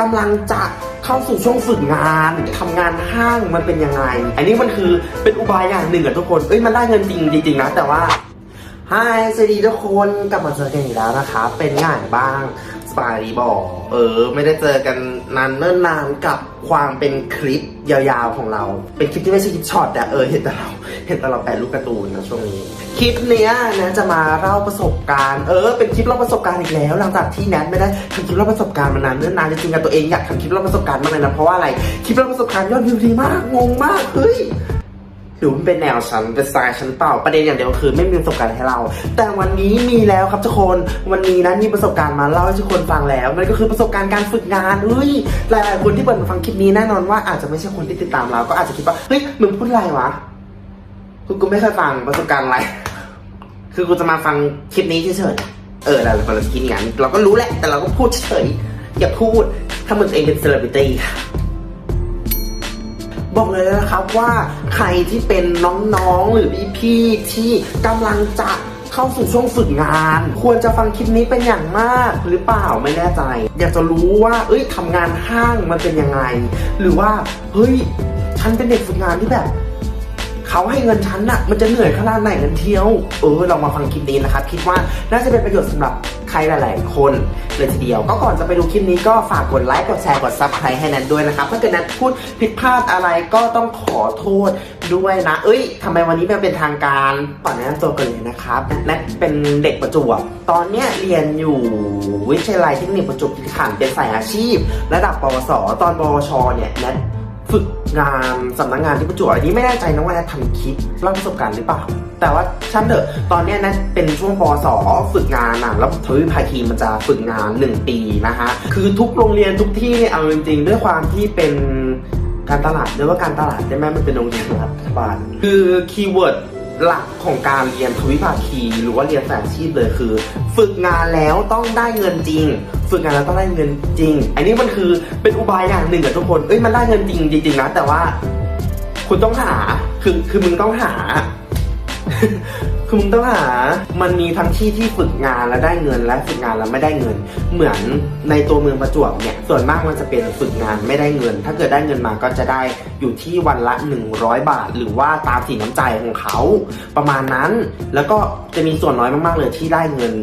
กำลังจะเข้าสู่ช่วงฝึกงานทำงานห้างมันเป็นยังไง อันนี้มันคือเป็นอุบายอย่างหนึ่งอะทุกคน เอ้ยมันได้เงินจริงจริงๆนะแต่ว่า ฮายสวัสดีทุกคนกลับมาเจอกันอีกแล้วนะคะ เป็นง่ายบ้าง สบายดีบอก เออ ไม่ได้เจอกันนานเนิ่นนานกับความเป็นคลิปยาวๆของเรา เป็นคลิปที่ไม่ใช่คลิปช็อตแต่เออเห็นแต่เราเห็นแต่เราแปะรูปการ์ตูนนะช่วงนี้คลิปเนี้ยนะจะมาเล่าประสบการณ์ เออ เป็นคลิปเล่าประสบการณ์อีกแล้ว หลังจากที่แนทไม่ได้ทำคลิปเล่าประสบการณ์มานานเนิ่นนานจริงๆกับตัวเองอยากทำคลิปเล่าประสบการณ์มากเลยนะเพราะว่าอะไรคลิปเล่าประสบการณ์ยอดวิวดีมากงงมากเฮ้ย หรือมันเป็นแนวฉันเป็นสไตล์ฉันเปล่าประเด็นอย่างเดียวคือไม่มีประสบการณ์ให้เรา แต่วันนี้มีแล้วครับทุกคนวันนี้นะมีประสบการณ์มาเล่าให้ทุกคนฟังแล้วนั่นก็คือประสบการณ์การฝึกงานเฮ้ยหลายๆคนที่เปิดมาฟังคลิปนี้แน่นอนว่าอาจจะไม่ใช่คนที่ติดตามเรา ก็อาจจะคิดว่าเฮ้ยมึงพูดอะไรวะกูกูไม่เคยฟังประสบการณ์อะไร คือกูจะมาฟังคลิปนี้เฉยๆเออเราเราคิดอย่างนั้นเราก็รู้แหละแต่เราก็พูดเฉยอย่าพูดถ้ามึงตัวเองเป็นเซเลบริตี้ บอกเลยนะครับว่าใครที่เป็นน้องๆหรือพี่ๆที่กำลังจะเข้าสู่ช่วงฝึกงาน ควรจะฟังคลิปนี้เป็นอย่างมากหรือเปล่าไม่แน่ใจ อยากจะรู้ว่า เอ้ยทำงานห้างมันเป็นยังไง หรือว่าเฮ้ยฉันเป็นเด็กฝึกงานที่แบบเขาให้เงินฉันน่ะมันจะเหนื่อยขนาดไหนกันเที่ยว เออลองมาฟังคลิปนี้นะครับ คิดว่าน่าจะเป็นประโยชน์สำหรับ ใครหลาย ๆ คนเลยทีเดียว ก็ก่อนจะไปดูคลิปนี้ก็ฝากกดไลค์กดแชร์กดซับสไครต์ให้แนทด้วยนะครับถ้าเกิดแนทพูดผิดพลาดอะไรก็ต้องขอโทษด้วยนะ เอ้ยทำไมวันนี้ไม่เป็นทางการก่อนแนะนำตัวกันเลยนะครับแนทเป็นเด็กประจวบตอนเนี้ยเรียนอยู่วิทยาลัยเทคนิคประจวบคีรีขันธ์เป็นสายอาชีพ ระดับปวส ตอนปวช เนี่ยนทฝึก งานสำนักงานที่ประจวบอันนี้ไม่แน่ใจนะว่าจะทำคลิปเล่าประสบการณ์หรือเปล่า แต่ว่าช่างเถอะตอนเนี้ยนะเป็นช่วงปสฝึกงานอะแล้วทวิภาคีมันจะฝึกงาน 1 ปีนะฮะคือทุกโรงเรียนทุกที่เนี่ยเอาจริงๆด้วยความที่เป็นการตลาดเรียกว่าการตลาดได้ไหมมันเป็นโรงเรียนรัฐบาลคือคีย์เวิร์ดหลักของการเรียนทวิภาคี หรือว่าเรียนสายอาชีพเลยคือฝึกงานแล้วต้องได้เงินจริง ฝึกงานแล้วต้องได้เงินจริง อันนี้มันคือเป็นอุบายอย่างหนึ่งอะทุกคน เอ้ยมันได้เงินจริงจริงๆนะแต่ว่า คุณต้องหา คือคือมึงต้องหา คือมึงต้องหา มันมีทั้งที่ที่ฝึกงานแล้วได้เงินและฝึกงานแล้วไม่ได้เงิน เหมือนในตัวเมืองประจวบเนี่ย ส่วนมากมันจะเป็นฝึกงานไม่ได้เงิน ถ้าเกิดได้เงินมาก็จะได้อยู่ที่วันละ 100 บาท หรือว่าตามสีน้ำใจของเขา ประมาณนั้น แล้วก็จะมีส่วนน้อยมากๆเลยที่ได้เงิน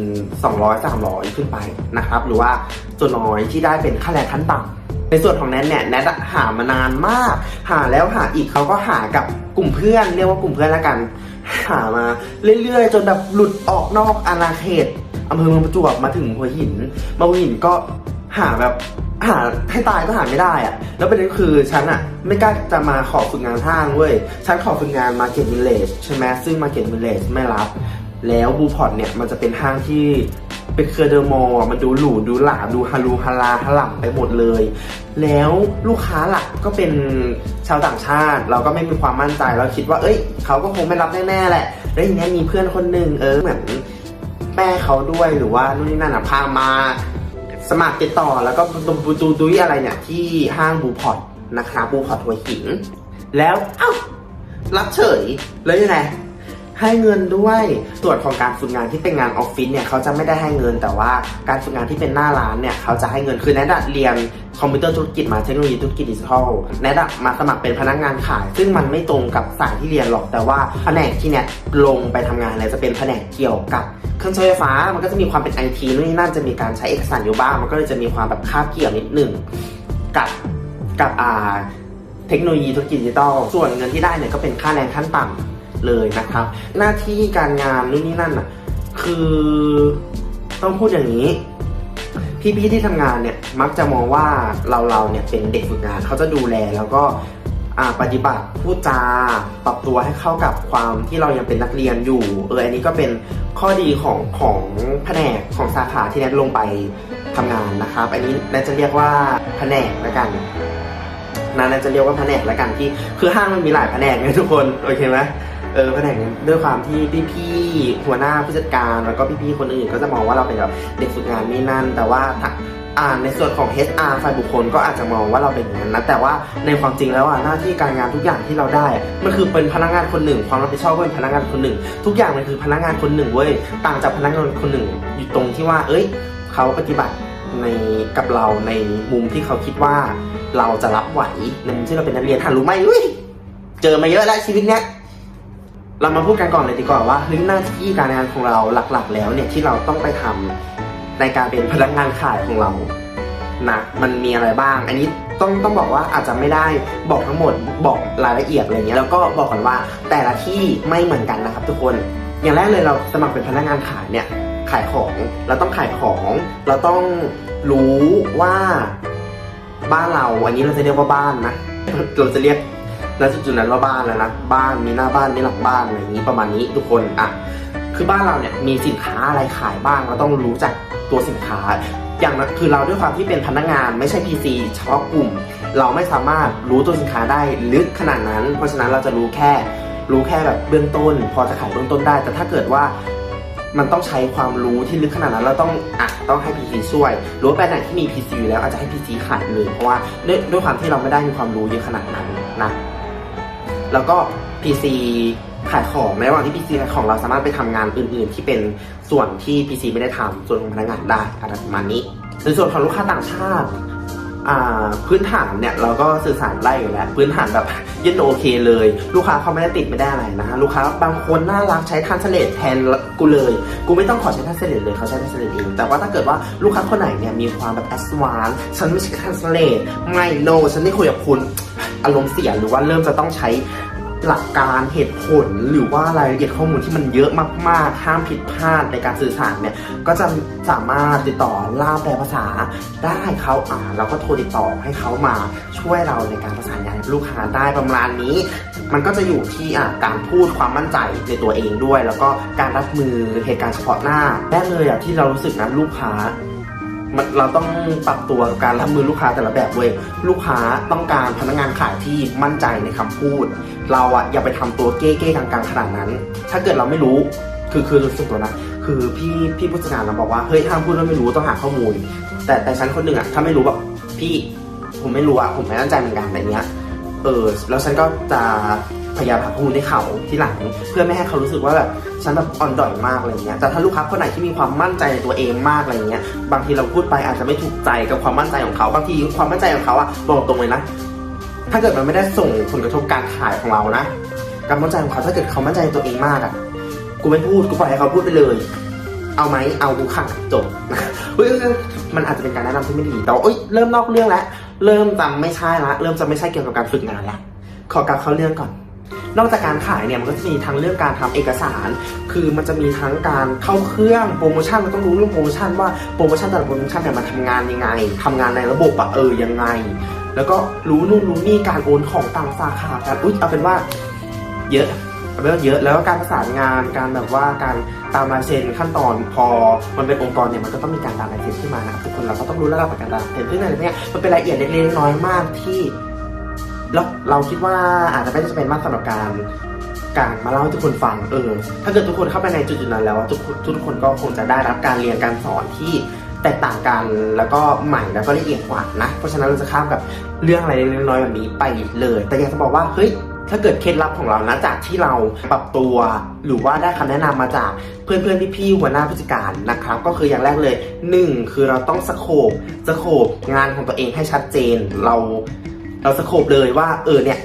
200 300 ขึ้นไปนะครับ หรือว่าส่วนน้อยที่ได้เป็นค่าแรงขั้นต่ำในส่วนของแนทเนี่ยแนทหามานานมาก หาแล้วหาอีกเขาก็หากับกลุ่มเพื่อน เรียกว่ากลุ่มเพื่อนแล้วกัน หามาเรื่อยๆ จนแบบหลุดออกนอกอาณาเขตอำเภอเมืองประจวบมาถึงหัวหิน มาหัวหินก็หาแบบหาให้ตายก็หาไม่ได้อะแล้วประเด็นคือฉันอะไม่กล้าจะมาขอฝึกงานห้างเว้ย ฉันขอฝึกงานมาเก็ตมิเลชใช่ไหมซึ่งมาเก็ตมิเลชไม่รับ แล้วบูพอร์ตเนี่ยมันจะเป็นห้างที่ เป็นเครือเดอร์มอลล์มันดูหรูดูหราดูฮารูฮาราฮาหล่ำไปหมดเลย แล้วลูกค้าหลักก็เป็นชาวต่างชาติ เราก็ไม่มีความมั่นใจเราคิดว่า เอ้ย เขาก็คงไม่รับแน่ๆแหละ แล้วทีเนี้ยมีเพื่อนคนหนึ่งเออเหมือนแม่เขาด้วยหรือว่านู่นนี่นั่นอะพามา สมัครติดต่อแล้วก็ตรงบูตูดุยอะไรเนี่ยที่ห้างบูพอร์ตนะครับบูพอร์ตหัวหินแล้วเอ้ารับเฉยแล้วยังไง ให้เงินด้วย ส่วนของการฝึกงานที่เป็นงานออฟฟิศเนี่ยเขาจะไม่ได้ให้เงิน แต่ว่าการฝึกงานที่เป็นหน้าร้านเนี่ยเขาจะให้เงินคือแนทอะเรียนคอมพิวเตอร์ธุรกิจมาเทคโนโลยีธุรกิจดิจิทัลแนทอะมาสมัครเป็นพนักงานขาย ซึ่งมันไม่ตรงกับสายที่เรียนหรอกแต่ว่าแผนกที่แนทลงไปทำงานเนี่ยจะเป็นแผนกเกี่ยวกับเครื่องใช้ไฟฟ้ามันก็จะมีความเป็นไอทีนู่นนี่นั่นจะมีการใช้เอกสารอยู่บ้างมันก็เลยจะมีความแบบคาบเกี่ยวนิดหนึ่งกับกับอ่าเทคโนโลยีธุรกิจดิจิตอลส่วนเงินที่ได้เนี่ยก็เป็นค่าแรงขั้นต่ำ เลยนะครับ หน้าที่การงานนู่นนี่นั่นอะ คือต้องพูดอย่างนี้ พี่ๆที่ทำงานเนี่ยมักจะมองว่าเราเราเนี่ยเป็นเด็กฝึกงานเขาจะดูแลแล้วก็ปฏิบัติพูดจาปรับตัวให้เข้ากับความที่เรายังเป็นนักเรียนอยู่ เอออันนี้ก็เป็นข้อดีของของแผนกของสาขาที่แนทลงไปทำงานนะครับ อันนี้แนทจะเรียกว่าแผนกแล้วกันนั้นจะเรียกว่าแผนกแล้วกันที่ คือห้างมันมีหลายแผนกไงทุกคนโอเคไหม เออแผนกนี้ด้วยความที่พี่ๆหัวหน้าผู้จัดการแล้วก็พี่ๆคนอื่น ก็จะมองว่าเราเป็นแบบเด็กฝึกงานนี่นั่น แต่ว่าอ่าในส่วนของ HR ฝ่ายบุคคลก็อาจจะมองว่าเราเป็นอย่างนั้นนะแต่ว่าในความจริงแล้วอะหน้าที่การงานทุกอย่างที่เราได้ มันคือเป็นพนักงานคนหนึ่ง ความรับผิดชอบก็เป็นพนักงานคนหนึ่ง ทุกอย่างมันคือพนักงานคนหนึ่งเว้ยต่างจากพนักงานคนหนึ่ง อยู่ตรงที่ว่า เอ้ย เขาปฏิบัติในกับเราในมุมที่เขาคิดว่า เราจะรับไหวในมุมที่เราเป็นนักเรียนหารู้ไหมอุ้ยเจอมาเยอะแล้วชีวิตเนี้ย เรามาพูดกันก่อนเลยดีกว่าว่าเรื่องหน้าที่การงานของเราหลักๆ แล้วเนี่ยที่เราต้องไปทำในการเป็นพนักงานขายของเรานะมันมีอะไรบ้าง อันนี้ต้องต้องบอกว่าอาจจะไม่ได้บอกทั้งหมดบอกรายละเอียดอะไรเงี้ยแล้วก็บอกก่อนว่าแต่ละที่ไม่เหมือนกันนะครับ ทุกคนอย่างแรกเลยเราสมัครเป็นพนักงานขายเนี่ยขายของเราต้องขายของ เราต้องรู้ว่าบ้านเราอันนี้เราจะเรียกว่าบ้านนะเราจะเรียก ณจุดๆนั้นว่าบ้านแล้วนะบ้านมีหน้าบ้านมีหลังบ้านอะไรอย่างนี้ประมาณนี้ทุกคนอะคือบ้านเราเนี่ยมีสินค้าอะไรขายบ้างเราต้องรู้จักตัวสินค้า อย่างนั้นคือเราด้วยความที่เป็นพนักงานไม่ใช่ PC เฉพาะกลุ่ม เราไม่สามารถรู้ตัวสินค้าได้ลึกขนาดนั้น เพราะฉะนั้นเราจะรู้แค่รู้แค่แบบเบื้องต้น พอจะขายเบื้องต้นได้ แต่ถ้าเกิดว่ามันต้องใช้ความรู้ที่ลึกขนาดนั้น เราต้องอะต้องให้ PC ช่วยหรือว่าแบรนด์ไหนที่มี PC อยู่แล้วอาจจะให้ PC ขายเลยเพราะว่าด้วยด้วยความที่เราไม่ได้มีความรู้เยอะขนาดนั้นนะ แล้วก็ PC ขายของในระหว่างที่ PC ขายของเราสามารถไปทำงานอื่น ๆ ที่เป็นส่วนที่ PC ไม่ได้ทำส่วนของพนักงานได้อะไรประมาณนี้ในส่วนของลูกค้าต่างชาติพื้นฐานเนี่ยเราก็สื่อสารได้อยู่แล้วพื้นฐานแบบยันโอเคเลย ลูกค้าเขาไม่ได้ติดไม่ได้อะไรนะลูกค้าบางคนน่ารักใช้ทันเสลตแทนกูเลย กูไม่ต้องขอใช้ทันเสลตเลยเขาใช้ทันเสลตเองแต่ว่าถ้าเกิดว่าลูกค้าคนไหนเนี่ยมีความแบบแอดวานฉันไม่ใช่ทันเสลตไม่โนฉันไม่คุยกับคุณ อารมณ์เสียหรือว่าเริ่มจะต้องใช้หลักการเหตุผลหรือว่ารายละเอียดข้อมูลที่มันเยอะมากๆ ห้ามผิดพลาดในการสื่อสารเนี่ย ก็จะสามารถติดต่อล่ามแปลภาษาได้เขาอ่านเราก็โทรติดต่อให้เขามาช่วยเราในการประสานงานลูกค้าได้ประมาณนี้ มันก็จะอยู่ที่อะการพูดความมั่นใจในตัวเองด้วย แล้วก็การรับมือเหตุการณ์เฉพาะหน้าแรกเลยอะที่เรารู้สึกนะลูกค้า มันเราต้องปรับตัวกับการรับมือลูกค้าแต่ละแบบเว้ยลูกค้าต้องการพนักงานขายที่มั่นใจในคำพูด เราอะอย่าไปทำตัวเก้ๆกลางๆขนาดนั้น ถ้าเกิดเราไม่รู้ คือคือรู้สึกตัวนะคือพี่พี่ผู้จัดการเราบอกว่าเฮ้ยถ้าพูดแล้วไม่รู้ต้องหาข้อมูล แต่แต่ฉันคนหนึ่งอะถ้าไม่รู้แบบพี่ผมไม่รู้อะผมไม่มั่นใจเหมือนกันแบบเนี้ยเออแล้วฉันก็จะพยายามหาข้อมูลให้เขาที่หลัง เพื่อไม่ให้เขารู้สึกว่าแบบ ฉันแบบอ่อนด้อยมากอะไรเงี้ยแต่ถ้าลูกค้าคนไหนที่มีความมั่นใจในตัวเองมากอะไรเงี้ยบางทีเราพูดไปอาจจะไม่ถูกใจกับความมั่นใจของเขาบางทีความมั่นใจของเขาอะบอกตรงเลยนะ ถ้าเกิดมันไม่ได้ส่งผลกระทบการขายของเรานะการมั่นใจของเขาถ้าเกิดเขามั่นใจตัวเองมากอะกูไม่พูดกูปล่อยให้เขาพูดไปเลย เอาไหมเอากูขายจบเฮ้ยมันอาจจะเป็นการแนะนำที่ไม่ดีแต่ว่าเอ้ยเริ่มนอกเรื่องแล้วเริ่มจำไม่ใช่ละเริ่มจะไม่ใช่เกี่ยวกับการฝึกงานละขอกลับเข้าเรื่องก่อน นอกจากการขายเนี่ยมันก็จะมีทั้งเรื่องการทำเอกสาร คือมันจะมีทั้งการเข้าเครื่องโปรโมชั่นมันต้องรู้เรื่องโปรโมชั่นว่าโปรโมชั่นแต่ละโปรโมชั่นเนี่ยมันทำงานยังไงทำงานในระบบอะเออยังไง แล้วก็รู้นู่นรู้นี่การโอนของต่างสาขาการอุ๊ยเอาเป็นว่าเยอะเอาเป็นว่าเยอะแล้วก็การประสานงานการแบบว่าการตามลายเซ็นขั้นตอนพอมันเป็นองค์กรเนี่ยมันก็ต้องมีการตามลายเซ็นขึ้นมานะครับทุกคนเราก็ต้องรู้ระดับการตามลายเซ็นซึ่งอะไรเนี่ยมันเป็นรายละเอียดเล็กๆน้อยมากที่ เราเราคิดว่าอาจจะไม่ได้จำเป็นมากสำหรับการการมาเล่าให้ทุกคนฟังเออ ถ้าเกิดทุกคนเข้าไปในจุดๆนั้นแล้วทุกทุกคนก็คงจะได้รับการเรียนการสอนที่แตกต่างกันแล้วก็ใหม่แล้วก็ละเอียดกว่านะ เพราะฉะนั้นเราจะข้ามกับเรื่องอะไรเล็กน้อยแบบนี้ไปเลย แต่อยากจะบอกว่าเฮ้ยถ้าเกิดเคล็ดลับของเรานะจากที่เราปรับตัว หรือว่าได้คำแนะนำมาจากเพื่อนเพื่อนๆพี่ๆหัวหน้าผู้จัดการนะครับ ก็คืออย่างแรกเลยหนึ่งคือเราต้องสโคบสโคบงานของตัวเองให้ชัดเจน เรา เราสโคบเลยว่าเออเนี่ย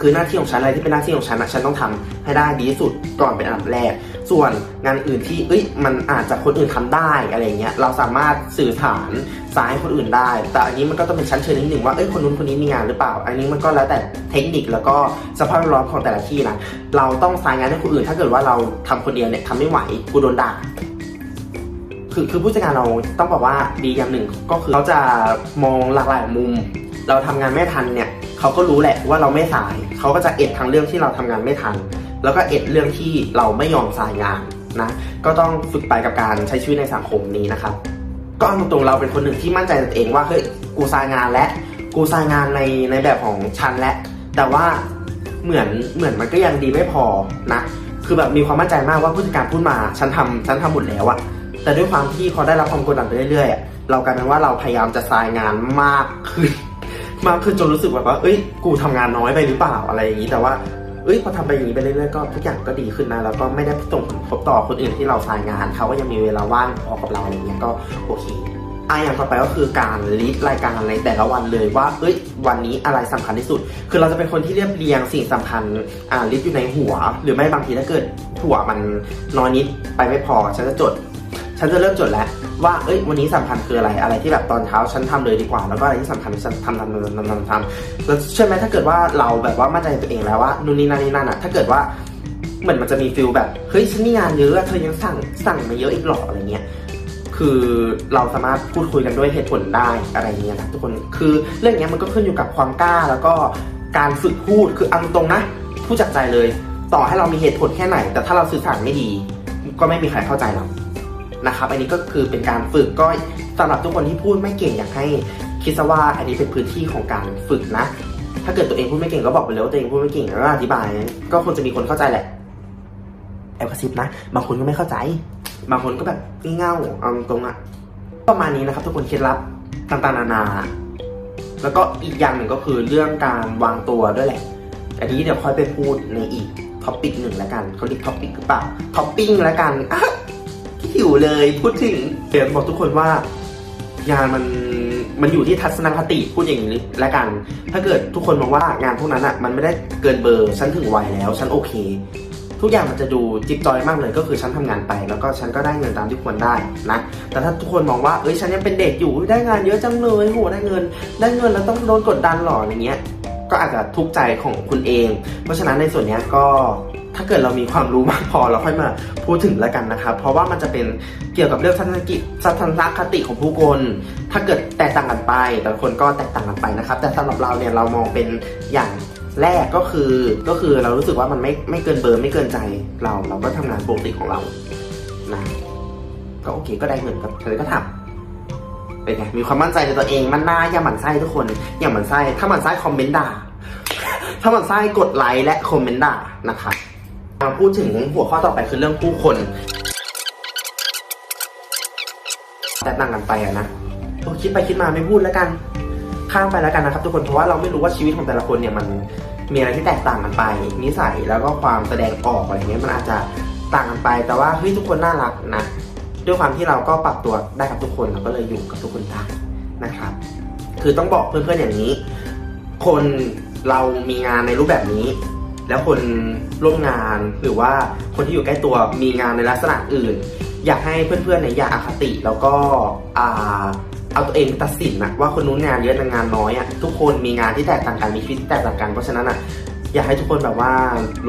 คือหน้าที่ของฉันอะไรที่เป็นหน้าที่ของฉันนะฉันต้องทำให้ได้ดีที่สุดก่อนเป็นอันดับแรก ส่วนงานอื่นที่เอ้ยมันอาจจะคนอื่นทำได้อะไรเงี้ยเราสามารถสื่อสารสายให้คนอื่นได้ แต่อันนี้มันก็ต้องเป็นชั้นเชิญนิดหนึ่งว่าเอ้ยคนนู้นคนนี้มีงานหรือเปล่า อันนี้มันก็แล้วแต่เทคนิคแล้วก็สภาพแวดล้อมของแต่ละที่นะเราต้องสายงานให้คนอื่น ถ้าเกิดว่าเราทำคนเดียวเนี่ยทำไม่ไหวกูโดนด่าคือคือผู้จัดการเราต้องบอกว่าดีอย่างหนึ่งก็คือเขาจะมองหลากหลายมุม เราทำงานไม่ทันเนี่ยเขาก็รู้แหละว่าเราไม่สายเขาก็จะเอ็ดทางเรื่องที่เราทำงานไม่ทัน แล้วก็เอ็ดเรื่องที่เราไม่ยอมสายงานนะก็ต้องฝึกไปกับการใช้ชีวิตในสังคมนี้นะครับก็เอาตรงๆเราเป็นคนหนึ่งที่มั่นใจตัวเองว่าเฮ้ยกูสายงานและกูสายงานในในแบบของฉันและ แต่ว่าเหมือนเหมือนมันก็ยังดีไม่พอนะคือแบบมีความมั่นใจมากว่าผู้จัดการพูดมาฉันทำฉันทำหมดแล้วอะแต่ด้วยความที่พอได้รับความกดดันไปเรื่อยๆอะเรากลายเป็นว่าเราพยายามจะสายงานมากขึ้น มากขึ้นจนรู้สึกแบบว่า เอ้ย กูทำงานน้อยไปหรือเปล่าอะไรอย่างนี้ แต่ว่า เอ้ย พอทำไปอย่างนี้ไปเรื่อยๆ ก็ทุกอย่างก็ดีขึ้นนะ แล้วก็ไม่ได้ส่งผลกระทบต่อคนอื่นที่เราสายงาน เขาก็ยังมีเวลาว่างพอกับเราอะไรเงี้ย ก็โอเคอะอย่างต่อไปก็คือการลิสต์รายการในแต่ละวันเลยว่าเอ้ยวันนี้อะไรสำคัญที่สุด คือเราจะเป็นคนที่เรียบเรียงสิ่งสำคัญอ่าลิสต์อยู่ในหัว หรือไม่บางทีถ้าเกิดหัวมันน้อยนิดไปไม่พอฉันจะจด ฉันจะเริ่มจดแล้ว ว่าเอ้ยวันนี้สำคัญคืออะไรอะไรที่แบบตอนเช้าฉันทำเลยดีกว่า แล้วก็อะไรที่สำคัญฉันทำทำทำทำทำทำแล้วเชื่อไหมถ้าเกิดว่าเราแบบว่ามั่นใจในตัวเองแล้วว่านู่นนี่นั่นนี่นั่นอะถ้าเกิดว่าเหมือนมันจะมีฟิลแบบเฮ้ยฉันมีงานเยอะเธอยังสั่งสั่งมาเยอะอีกหรออะไรเงี้ยคือเราสามารถพูดคุยกันด้วยเหตุผลได้อะไรเงี้ยนะทุกคนคือเรื่องเนี้ยมันก็ขึ้นอยู่กับความกล้าแล้วก็การฝึกพูดคือเอาตรงนะพูดจากใจเลย ต่อให้เรามีเหตุผลแค่ไหน แต่ถ้าเราสื่อสารไม่ดี ก็ไม่มีใครเข้าใจเรา นะครับ อันนี้ก็คือเป็นการฝึกก็สำหรับทุกคนที่พูดไม่เก่งอยากให้คิดซะว่าอันนี้เป็นพื้นที่ของการฝึกนะ ถ้าเกิดตัวเองพูดไม่เก่งก็บอกไปเลยว่าตัวเองพูดไม่เก่งแล้วอธิบาย ก็คงจะมีคนเข้าใจแหละแอบกระซิบนะ บางคนก็ไม่เข้าใจ บางคนก็แบบงี่เง่าเอาตรงอะประมาณนี้นะครับ ทุกคนเคล็ดลับต่างๆนานา แล้วก็อีกอย่างหนึ่งก็คือเรื่องการวางตัวด้วยแหละ อันนี้เดี๋ยวค่อยไปพูดในอีกท็อปิกหนึ่งแล้วกันเขาเรียกท็อปิกหรือเปล่าท็อปปิ้งแล้วกัน หิวเลยพูดถึงเดี๋ยวบอกทุกคนว่างานมันมันอยู่ที่ทัศนคติพูดอย่างนี้แล้วกัน ถ้าเกิดทุกคนมองว่างานพวกนั้นอะ มันไม่ได้เกินเบอร์ฉันถึงวัยแล้วฉันโอเค ทุกอย่างมันจะดูจิ๊บจอยมากเลยก็คือฉันทำงานไป แล้วก็ฉันก็ได้เงินตามที่ควรได้นะแต่ถ้าทุกคนมองว่าเอ้ยฉันยังเป็นเด็กอยู่ได้งานเยอะจังเลยโหได้เงิน ได้เงินแล้วต้องโดนกดดันหรออะไรเงี้ย ก็อาจจะทุกข์ใจของคุณเอง เพราะฉะนั้นในส่วนเนี้ยก็ ถ้าเกิดเรามีความรู้มากพอเราค่อยมาพูดถึงแล้วกันนะครับเพราะว่ามันจะเป็นเกี่ยวกับเรื่องทัศนคติทัศนคติของผู้คน ถ้าเกิดแตกต่างกันไปแต่คนก็แตกต่างกันไปนะครับ แต่สำหรับเราเนี่ยเรามองเป็นอย่างแรกก็คือก็คือเรารู้สึกว่ามันไม่ไม่เกินเบอร์ไม่เกินใจเรา เราก็ทำงานปกติของเรานะก็โอเคก็ได้เงินก็เลยก็ทำเป็นไงมีความมั่นใจในตัวเองมันน่าอย่าหมั่นไส้ทุกคน อย่าหมั่นไส้ถ้าหมั่นไส้คอมเมนต์ด่าถ้าหมั่นไส้กดไลค์และคอมเมนต์ด่านะคะ มาพูดถึงหัวข้อต่อไปคือเรื่องผู้คน แตกต่างกันไปอะนะคิดไปคิดมาไม่พูดแล้วกัน ข้ามไปแล้วกันนะครับ ทุกคนเพราะว่าเราไม่รู้ว่าชีวิตของแต่ละคนเนี่ยมันมีอะไรที่แตกต่างกันไปนิสัยแล้วก็ความแสดงออกอะไรเงี้ยมันอาจจะต่างกันไป แต่ว่าเฮ้ยทุกคนน่ารักนะ ด้วยความที่เราก็ปรับตัวได้กับทุกคนเราก็เลยอยู่กับทุกคนได้นะครับ คือต้องบอกเพื่อนๆอย่างนี้ คนเรามีงานในรูปแบบนี้ แล้วคนร่วมงานหรือว่าคนที่อยู่ใกล้ตัวมีงานในลักษณะอื่น อยากให้เพื่อนๆเนี่ยอย่าอาคติแล้วก็เอาตัวเองตัดสินนะว่าคนนู้นงานเยอะงานน้อยอะ่ะทุกคนมีงานที่แตกต่างกันมีชีวิตที่แตกต่างกันเพราะฉะนั้นอะอยากให้ทุกคนแบบว่า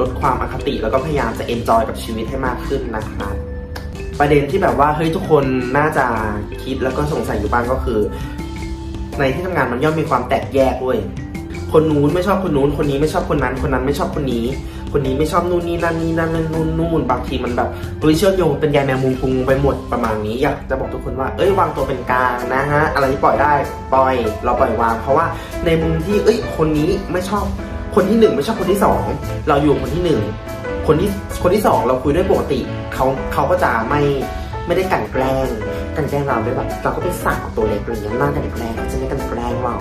ลดความอคติแล้วก็พยายามจะเอนจอยกับชีวิตให้มากขึ้นนะครับประเด็นที่แบบว่าเฮ้ยทุกคนน่าจะคิดแล้วก็สงสัยอยู่บ้างก็คือ ในที่ทำงานมันย่อมมีความแตกแยกเว้ย คนนู้นไม่ชอบคนนู้น คนนี้ไม่ชอบคนนั้น คนนั้นไม่ชอบคนนี้ คนนี้ไม่ชอบนู่นนี่นั่นนี่นั่นนั่นนู่นนู่นบางทีมันแบบเฮ้ยเชื่อมโยงเป็นใยแมงมุมพุงไปหมดประมาณนี้อยากจะบอกทุกคนว่า เอ้ยวางตัวเป็นกลางนะฮะอะไรที่ปล่อยได้ปล่อยเราปล่อยวาง เพราะว่าในมุมที่เอ้ยคนนี้ไม่ชอบคนที่หนึ่งไม่ชอบคนที่สองเราอยู่คนที่หนึ่งคนที่คนที่สองเราคุยด้วยปกติเขาเขาก็จะไม่ไม่ได้กันแกล้งกันแกล้งเราด้วยแบบเราก็ไปสั่งตัวเล็กอะไรเงี้ยน่ากันแกล้งเขาจะไม่กันแกล้งเรา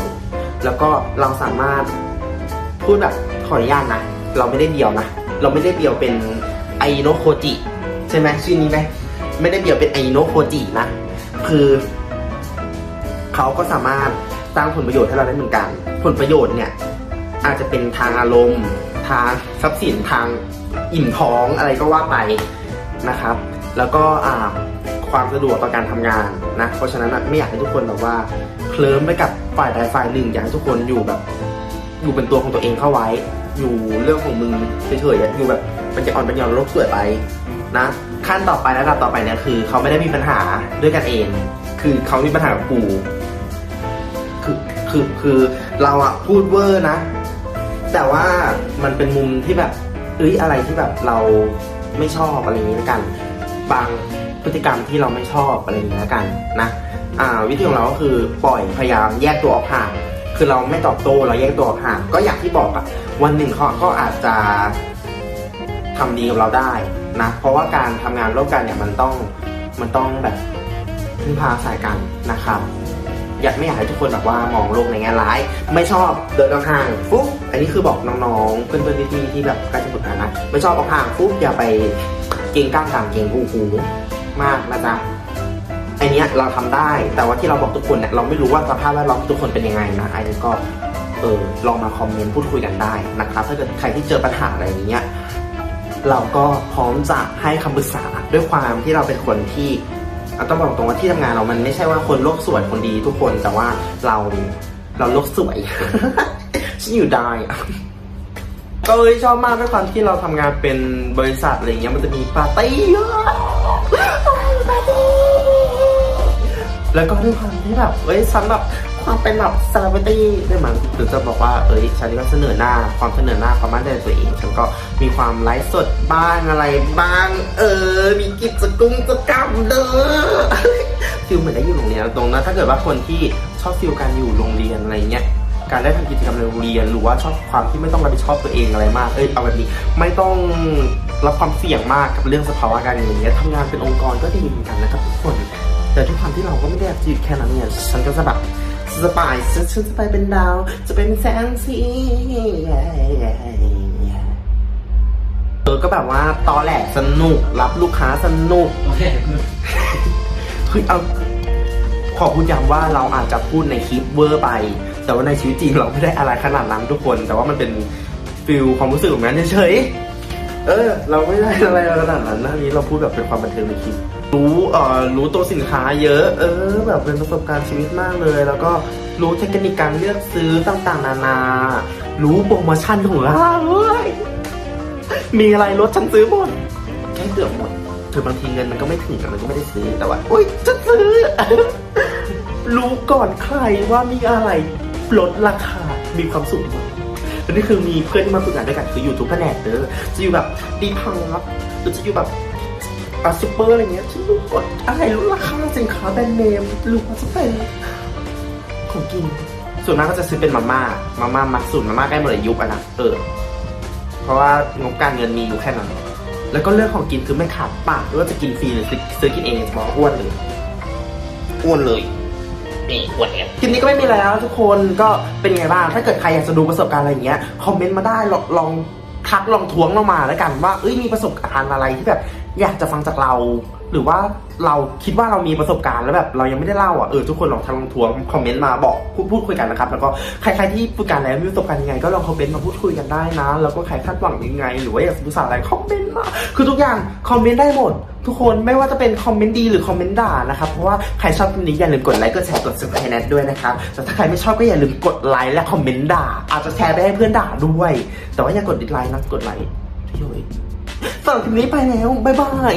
แล้วก็เราสามารถพูดแบบขออนุญาตนะ เราไม่ได้เบียวนะ เราไม่ได้เบียวเป็นไอโนโคจิใช่ไหมชื่อนี้ไหมไม่ได้เบียวเป็นไอโนโคจินะ คือเขาก็สามารถสร้างผลประโยชน์ให้เราได้เหมือนกัน ผลประโยชน์เนี่ยอาจจะเป็นทางอารมณ์ ทางทรัพย์สินทางอิ่มท้องอะไรก็ว่าไปนะครับ แล้วก็ความสะดวกต่อการทำงานนะ เพราะฉะนั้นไม่อยากให้ทุกคนแบบว่า เคลิ้มไปกับฝ่ายใดฝ่ายหนึ่งอยากให้ทุกคนอยู่แบบ อยู่เป็นตัวของตัวเองเข้าไว้ อยู่เรื่องของมึงเฉยๆอยู่แบบปัญญาอ่อนเปัญญาโลกสวยไปนะ ขั้นต่อไปและระดับต่อไปเนี่ยคือ เขาไม่ได้มีปัญหาด้วยกันเอง คือเขามีปัญหากับกูคือคือคือเราอะพูดเวอร์นะ แต่ว่ามันเป็นมุมที่แบบเอ้ยอะไรที่แบบเราไม่ชอบอะไรอย่างนี้ละกัน บางพฤติกรรมที่เราไม่ชอบอะไรอย่างนี้ละกันนะ อ่าวิธีของเราก็คือปล่อยพยายามแยกตัวออกห่างคือเราไม่ตอบโต้เราแยกตัวออกห่างก็อย่างที่บอกอะวันหนึ่งเขาก็อาจจะทำดีกับเราได้นะเพราะว่าการทำงานร่วมกันเนี่ยมันต้องมันต้องแบบพึ่งพาอาศัยกันนะครับอยากไม่อยากให้ทุกคนแบบว่ามองโลกในแง่ร้าย ไม่ชอบเดินออกห่างฟุ๊บอันนี้คือบอกน้องๆเพื่อนๆพี่ๆที่แบบใกล้จะฝึกงานนะไม่ชอบออกห่างฟุ๊บอย่าไปเก่งก้างกลางเก่งหูหูมากนะจ๊ะ นี้เราทำได้ แต่ว่าที่เราบอกทุกคนเนี่ยเราไม่รู้ว่าสภาพแวดล้อมทุกคนเป็นยังไงนะไอ้นี่ก็เออลองมาคอมเมนต์พูดคุยกันได้นะครับ ถ้าเกิดใครที่เจอปัญหาอะไรอย่างเงี้ยเราก็พร้อมจะให้คำปรึกษาด้วยความที่เราเป็นคนที่เอาต้องบอกตรงว่าที่ทำงานเรามันไม่ใช่ว่าคนโลกสวยคนดีทุกคนแต่ว่าเราเราโลกสวยฉันอยู่ได้ก็เลยชอบมากด้วยความที่เราทำงานเป็นบริษัทอะไรเงี้ยมันจะมีปาร์ตี้เยอะ แล้วก็ด้วยความที่แบบเอ้ยฉันแบบความเป็นแบบเซเลบริตี้ด้วยมั้งหรือจะบอกว่าเอ้ยฉันก็เสนอหน้าความเสนอหน้าความมั่นใจตัวเองฉันก็มีความไลฟ์สดบ้างอะไรบ้าง เออ มีกิจกรรมกิจกรรมเด้อฟิลเหมือนได้อยู่โรงเรียนตรงนะถ้าเกิดว่าคนที่ชอบฟิลการอยู่โรงเรียนอะไรเงี้ยการได้ทำกิจกรรมในโรงเรียนหรือว่าชอบความที่ไม่ต้องรับผิดชอบตัวเองอะไรมาก เอ้ยเอาแบบนี้ไม่ต้องรับความเสี่ยงมากกับเรื่องสภาวะการเงินเงี้ยทำงานเป็นองค์กรก็ดีเหมือนกันนะครับทุกคน แต่ทุกความที่เราก็ไม่ได้อยากจะหยุดแค่นั้นเนี่ยฉันก็จะแบบสบายฉันฉันจะไปเป็นดาว จะเป็นแสงสีเออก็แบบว่าตอแหลสนุก รับลูกค้าสนุกโอเคคือเอาขอพูดย้ำว่าเราอาจจะพูดในคลิปเวอร์ไป แต่ว่าในชีวิตจริงเราไม่ได้อะไรขนาดนั้นทุกคน แต่ว่ามันเป็นฟิลความรู้สึกของนั้นเฉยเออ เราไม่ได้อะไรขนาดนั้นนะนี้เราพูดแบบเป็นความบันเทิงในคลิป รู้เอ่อรู้ตัวสินค้าเยอะ เออ แบบเป็นประสบการณ์ชีวิตมากเลย แล้วก็รู้เทคนิคการเลือกซื้อต่างๆ นานา รู้โปรโมชั่นของเราเว้ยมีอะไรลดฉันซื้อหมดแค่เกือบหมดคือบางทีเงินมันก็ไม่ถึงมันก็ไม่ได้ซื้อแต่ว่าอุ้ยจะซื้อ รู้ก่อนใครว่ามีอะไรลดราคา มีความสุขมากอันนี้คือมีเพื่อนที่มาฝึกงานด้วยกันคืออยู่ทุกแผนกเด้อจะอยู่แบบดีพังครับหรือจะอยู่แบบ อาซูเปอร์อะไรเงี้ยฉันรู้กดอะไรรู้ราคาสินค้าแบรนด์เนมรู้ว่าจะเป็นของกิน ส่วนมากก็จะซื้อเป็นมาม่า มาม่ามักสุดมาม่าใกล้หมดอายุอะนะเออ เพราะว่างบการเงินมีอยู่แค่นั้น แล้วก็เรื่องของกินคือไม่ขาดปากไม่ว่าจะกินฟรีหรือซื้อซื้อกินเองบอกว่าอ้วนเลยอ้วนเลยนี่อ้วนเนี่ยคลิปนี้ก็ไม่มีอะไรแล้วทุกคนก็เป็นไงบ้าง ถ้าเกิดใครอยากจะดูประสบการณ์อะไรอย่างเงี้ยคอมเมนต์มาได้ลองลองทักลองทวงเรามาแล้วกันว่าเอ้ยมีประสบการณ์อะไรที่แบบ อยากจะฟังจากเรา หรือว่าเราคิดว่าเรามีประสบการณ์แล้วแบบเรายังไม่ได้เล่าอะเออทุกคนลองทักลองทวงคอมเมนต์มาบอกพูดพูดคุยกันนะครับแล้วก็ใครๆที่พูดกันแล้วมีประสบการณ์ยังไง ก็ลองคอมเมนต์มาพูดคุยกันได้นะ แล้วก็ใครคาดหวังยังไง หรือว่าอยากจะปรึกษาอะไรคอมเมนต์มาคือทุกอย่างคอมเมนต์ได้หมดทุกคนไม่ว่าจะเป็นคอมเมนต์ดีหรือคอมเมนต์ด่านะครับ เพราะว่าใครชอบคลิปนี้อย่าลืมกดไลค์กดแชร์กด subscribe ด้วยนะครับแต่ถ้าใครไม่ชอบก็อย่าลืมกดไลค์และคอมเมนต์ด่าอาจจะแชร์ไปให้เพื่อนด่าด้วย แต่ว่าอย่ากดดิสไลค์นะกดไลค์เฉย สำหรับคลิปนี้ไปแล้ว บ๊ายบาย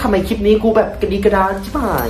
ทำไมคลิปนี้กูแบบกระดีกระดานชิบหาย